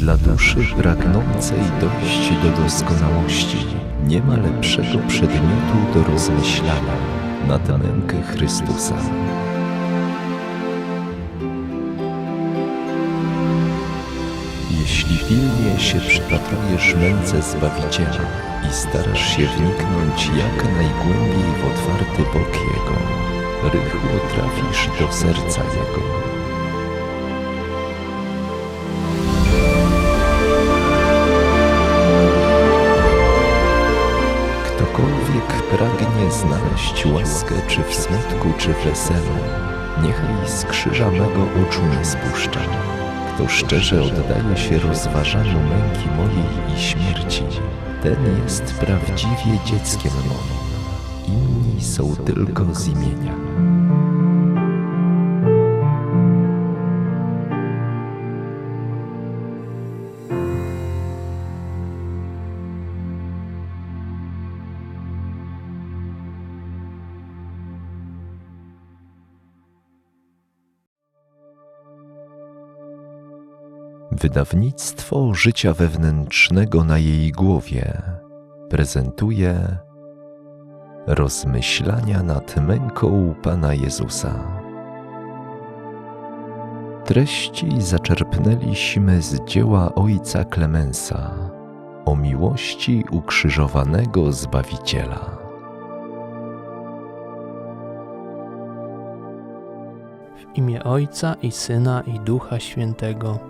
Dla duszy pragnącej dojść do doskonałości nie ma lepszego przedmiotu do rozmyślania nad mękę Chrystusa. Jeśli pilnie się przypatrujesz męce Zbawiciela i starasz się wniknąć jak najgłębiej w otwarty bok Jego, rychło trafisz do serca Jego. Znaleźć łaskę czy w smutku, czy w weselu, niechaj z krzyża mego oczu nie spuszcza. Kto szczerze oddaje się rozważaniu męki mojej i śmierci, ten jest prawdziwie dzieckiem moim. Inni są tylko z imienia. Wydawnictwo życia wewnętrznego na jej głowie prezentuje rozmyślania nad męką Pana Jezusa. Treści zaczerpnęliśmy z dzieła Ojca Klemensa o miłości ukrzyżowanego Zbawiciela. W imię Ojca i Syna i Ducha Świętego.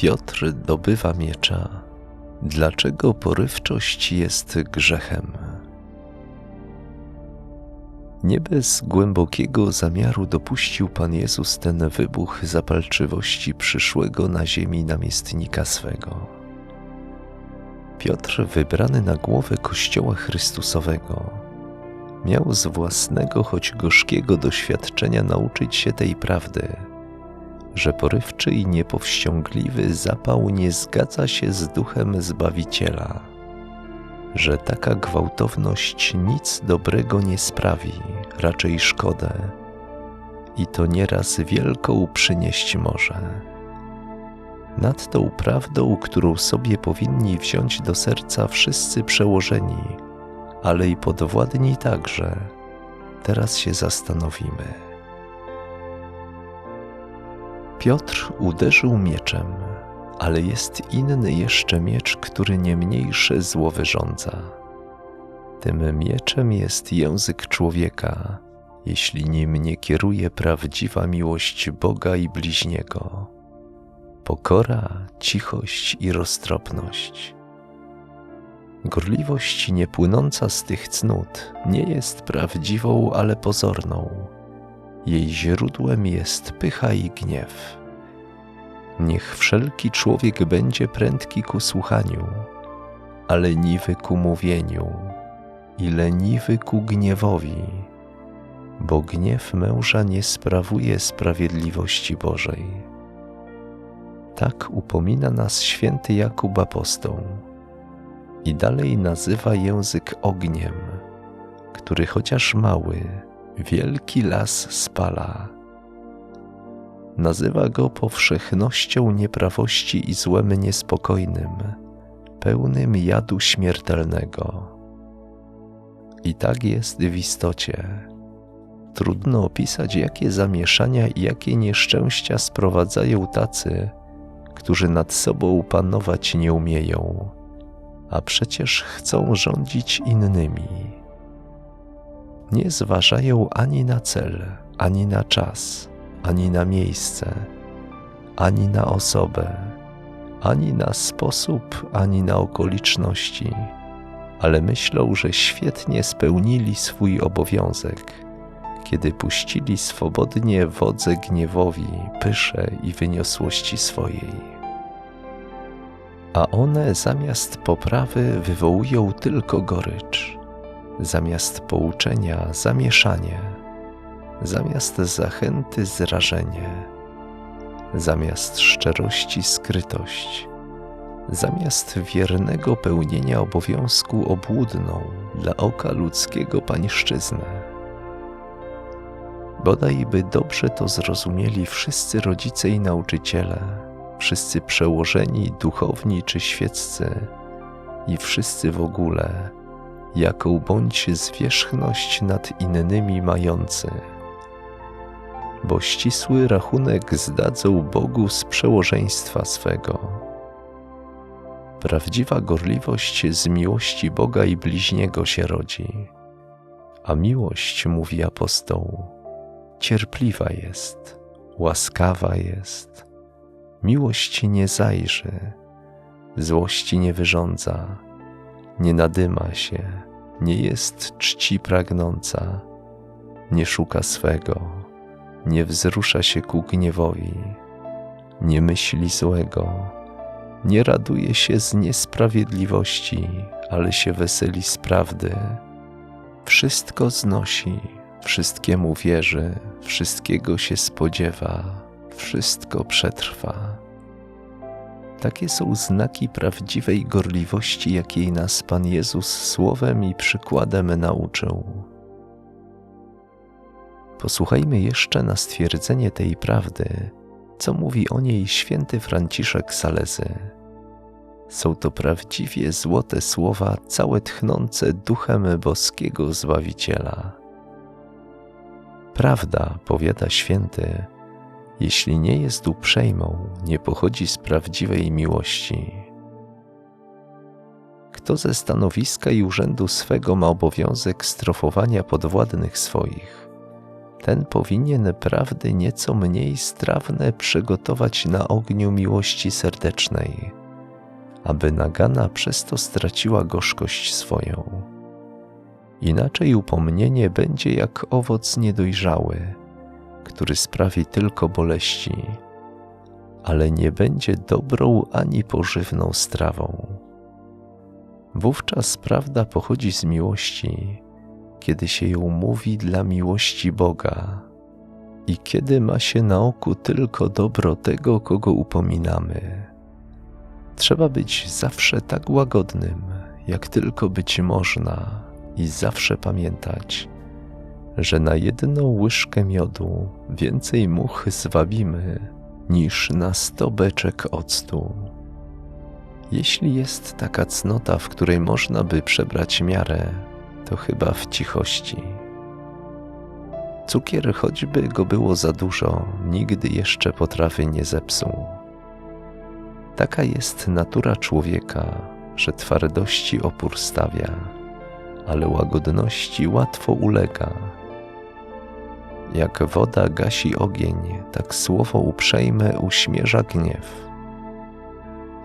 Piotr dobywa miecza. Dlaczego porywczość jest grzechem? Nie bez głębokiego zamiaru dopuścił Pan Jezus ten wybuch zapalczywości przyszłego na ziemi namiestnika swego. Piotr, wybrany na głowę Kościoła Chrystusowego, miał z własnego, choć gorzkiego doświadczenia nauczyć się tej prawdy – że porywczy i niepowściągliwy zapał nie zgadza się z duchem Zbawiciela, że taka gwałtowność nic dobrego nie sprawi, raczej szkodę, i to nieraz wielką przynieść może. Nad tą prawdą, którą sobie powinni wziąć do serca wszyscy przełożeni, ale i podwładni także, teraz się zastanowimy. Piotr uderzył mieczem, ale jest inny jeszcze miecz, który nie mniejsze zło wyrządza. Tym mieczem jest język człowieka, jeśli nim nie kieruje prawdziwa miłość Boga i bliźniego. Pokora, cichość i roztropność. Gorliwość niepłynąca z tych cnót nie jest prawdziwą, ale pozorną jej źródłem jest pycha i gniew. Niech wszelki człowiek będzie prędki ku słuchaniu, a leniwy ku mówieniu i leniwy ku gniewowi, bo gniew męża nie sprawuje sprawiedliwości Bożej. Tak upomina nas święty Jakub apostoł i dalej nazywa język ogniem, który chociaż mały, wielki las spala. Nazywa go powszechnością nieprawości i złem niespokojnym, pełnym jadu śmiertelnego. I tak jest w istocie. Trudno opisać, jakie zamieszania i jakie nieszczęścia sprowadzają tacy, którzy nad sobą panować nie umieją, a przecież chcą rządzić innymi nie zważają ani na cel, ani na czas, ani na miejsce, ani na osobę, ani na sposób, ani na okoliczności, ale myślą, że świetnie spełnili swój obowiązek, kiedy puścili swobodnie wodze gniewowi, pysze i wyniosłości swojej. a one zamiast poprawy wywołują tylko gorycz, zamiast pouczenia zamieszanie, zamiast zachęty zrażenie, zamiast szczerości skrytość, zamiast wiernego pełnienia obowiązku obłudną dla oka ludzkiego pańszczyznę. Bodaj by dobrze to zrozumieli wszyscy rodzice i nauczyciele, wszyscy przełożeni, duchowni czy świeccy i wszyscy w ogóle, jaką bądź zwierzchność nad innymi mający. Bo ścisły rachunek zdadzą Bogu z przełożeństwa swego. Prawdziwa gorliwość z miłości Boga i bliźniego się rodzi, a miłość, mówi apostoł, cierpliwa jest, łaskawa jest. Miłość nie zajrzy, złości nie wyrządza, nie nadyma się, nie jest czci pragnąca, nie szuka swego, nie wzrusza się ku gniewowi, nie myśli złego, nie raduje się z niesprawiedliwości, ale się weseli z prawdy. Wszystko znosi, wszystkiemu wierzy, wszystkiego się spodziewa, wszystko przetrwa. Takie są znaki prawdziwej gorliwości, jakiej nas Pan Jezus słowem i przykładem nauczył. Posłuchajmy jeszcze na stwierdzenie tej prawdy, co mówi o niej święty Franciszek Salezy. Są to prawdziwie złote słowa, całe tchnące duchem boskiego Zbawiciela. Prawda, powiada święty, jeśli nie jest uprzejmą, nie pochodzi z prawdziwej miłości. Kto ze stanowiska i urzędu swego ma obowiązek strofowania podwładnych swoich, ten powinien prawdy nieco mniej strawne przygotować na ogniu miłości serdecznej, aby nagana przez to straciła gorzkość swoją. Inaczej upomnienie będzie jak owoc niedojrzały, który sprawi tylko boleści, ale nie będzie dobrą ani pożywną strawą. Wówczas prawda pochodzi z miłości, kiedy się ją mówi dla miłości Boga i kiedy ma się na oku tylko dobro tego, kogo upominamy. Trzeba być zawsze tak łagodnym, jak tylko być można, i zawsze pamiętać, że na jedną łyżkę miodu więcej much zwabimy niż na sto beczek octu. Jeśli jest taka cnota, w której można by przebrać miarę, to chyba w cichości. Cukier, choćby go było za dużo, nigdy jeszcze potrawy nie zepsuł. Taka jest natura człowieka, że twardości opór stawia, ale łagodności łatwo ulega. Jak woda gasi ogień, tak słowo uprzejme uśmierza gniew.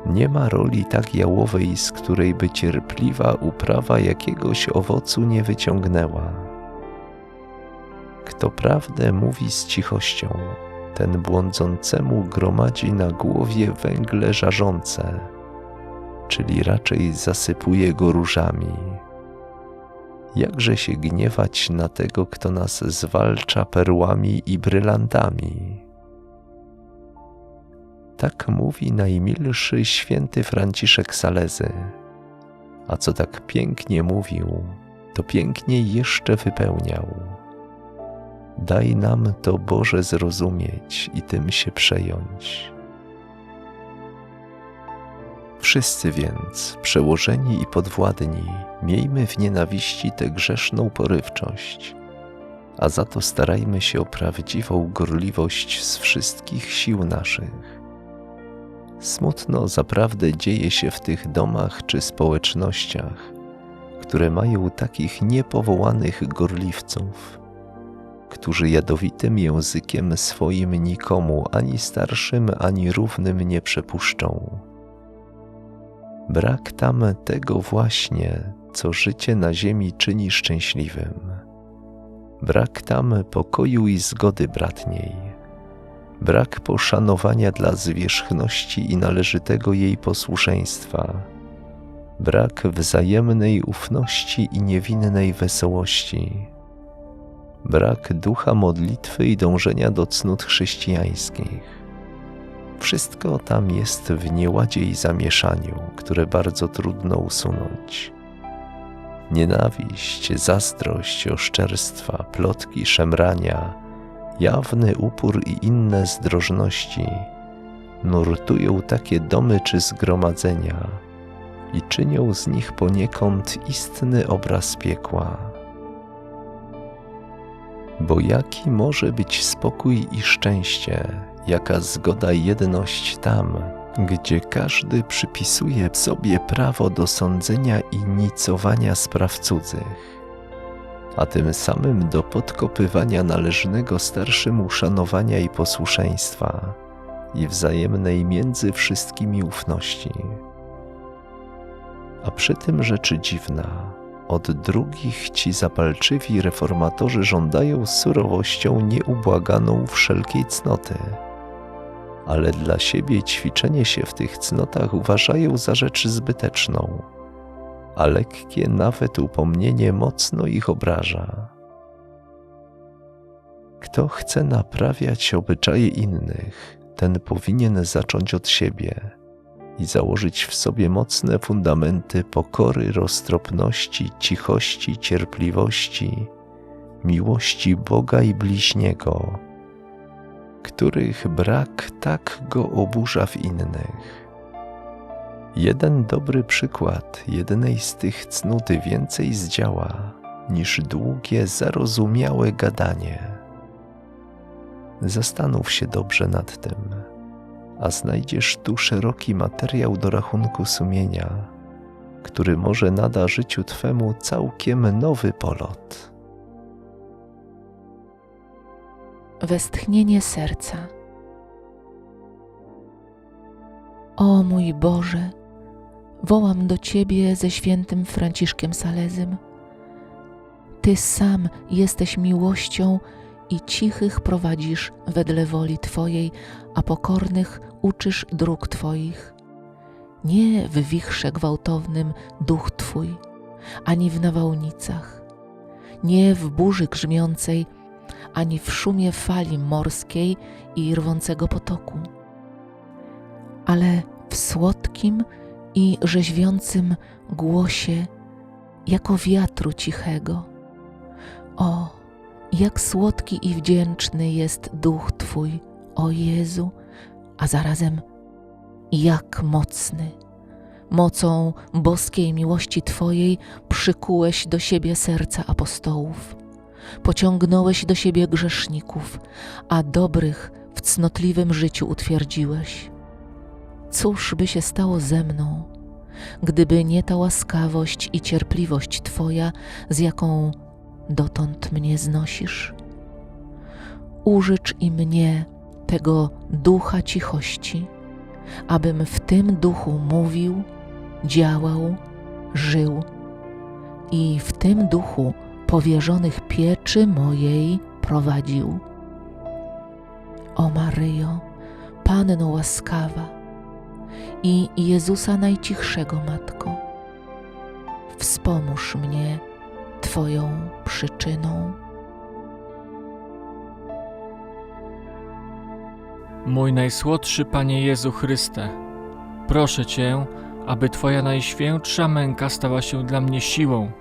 Nie ma roli tak jałowej, z której by cierpliwa uprawa jakiegoś owocu nie wyciągnęła. Kto prawdę mówi z cichością, ten błądzącemu gromadzi na głowie węgle żarzące, czyli raczej zasypuje go różami. Jakże się gniewać na tego, kto nas zwalcza perłami i brylantami? Tak mówi najmilszy święty Franciszek Salezy. A co tak pięknie mówił, to pięknie jeszcze wypełniał. Daj nam to Boże zrozumieć i tym się przejąć. Wszyscy więc, przełożeni i podwładni, miejmy w nienawiści tę grzeszną porywczość, a za to starajmy się o prawdziwą gorliwość z wszystkich sił naszych. Smutno zaprawdę dzieje się w tych domach czy społecznościach, które mają takich niepowołanych gorliwców, którzy jadowitym językiem swoim nikomu ani starszym, ani równym nie przepuszczą. Brak tam tego właśnie, co życie na ziemi czyni szczęśliwym. Brak tam pokoju i zgody bratniej. brak poszanowania dla zwierzchności i należytego jej posłuszeństwa, brak wzajemnej ufności i niewinnej wesołości, brak ducha modlitwy i dążenia do cnót chrześcijańskich. Wszystko tam jest w nieładzie i zamieszaniu, które bardzo trudno usunąć. Nienawiść, zazdrość, oszczerstwa, plotki, szemrania, jawny upór i inne zdrożności nurtują takie domy czy zgromadzenia i czynią z nich poniekąd istny obraz piekła. Bo jaki może być spokój i szczęście, jaka zgoda i jedność tam, gdzie każdy przypisuje sobie prawo do sądzenia i nicowania spraw cudzych, a tym samym do podkopywania należnego starszym uszanowania i posłuszeństwa i wzajemnej między wszystkimi ufności. A przy tym rzeczy dziwna, od drugich ci zapalczywi reformatorzy żądają surowością nieubłaganą wszelkiej cnoty ale dla siebie ćwiczenie się w tych cnotach uważają za rzecz zbyteczną, a lekkie nawet upomnienie mocno ich obraża. Kto chce naprawiać obyczaje innych, ten powinien zacząć od siebie i założyć w sobie mocne fundamenty pokory, roztropności, cichości, cierpliwości, miłości Boga i bliźniego których brak tak go oburza w innych. Jeden dobry przykład jednej z tych cnuty więcej zdziała niż długie, zarozumiałe gadanie. Zastanów się dobrze nad tym, a znajdziesz tu szeroki materiał do rachunku sumienia, który może nada życiu Twemu całkiem nowy polot. Westchnienie serca. O mój Boże, wołam do Ciebie ze świętym Franciszkiem Salezym. Ty sam jesteś miłością i cichych prowadzisz wedle woli Twojej, a pokornych uczysz dróg Twoich. Nie w wichrze gwałtownym duch Twój, ani w nawałnicach, nie w burzy grzmiącej, ani w szumie fali morskiej i rwącego potoku, ale w słodkim i rzeźwiącym głosie, jako wiatru cichego. O, jak słodki i wdzięczny jest duch Twój, o Jezu, a zarazem jak mocny. Mocą boskiej miłości Twojej przykułeś do siebie serca apostołów pociągnąłeś do siebie grzeszników, a dobrych w cnotliwym życiu utwierdziłeś. Cóż by się stało ze mną, gdyby nie ta łaskawość i cierpliwość Twoja, z jaką dotąd mnie znosisz? Użycz i mnie tego ducha cichości, abym w tym duchu mówił, działał, żył i w tym duchu powierzonych pieczy mojej prowadził. O Maryjo, Panno łaskawa i Jezusa najcichszego Matko, wspomóż mnie Twoją przyczyną. Mój najsłodszy Panie Jezu Chryste, proszę Cię, aby Twoja najświętsza męka stała się dla mnie siłą,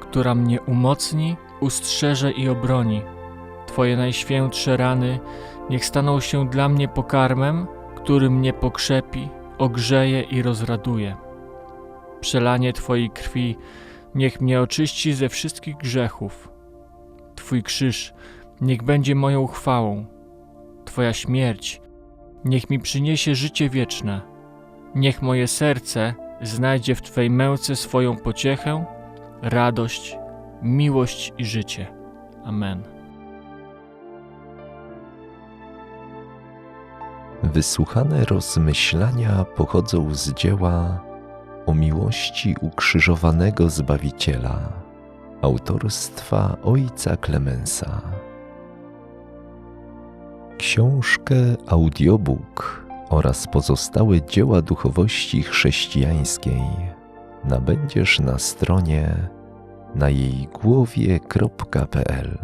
która mnie umocni, ustrzeże i obroni. Twoje najświętsze rany niech staną się dla mnie pokarmem, który mnie pokrzepi, ogrzeje i rozraduje. Przelanie Twojej krwi niech mnie oczyści ze wszystkich grzechów. Twój krzyż niech będzie moją chwałą. Twoja śmierć niech mi przyniesie życie wieczne. Niech moje serce znajdzie w Twej męce swoją pociechę radość, miłość i życie. Amen. Wysłuchane rozmyślania pochodzą z dzieła o miłości ukrzyżowanego Zbawiciela autorstwa ojca Klemensa. Książkę, audiobook oraz pozostałe dzieła duchowości chrześcijańskiej nabędziesz na stronie na jej głowie.pl.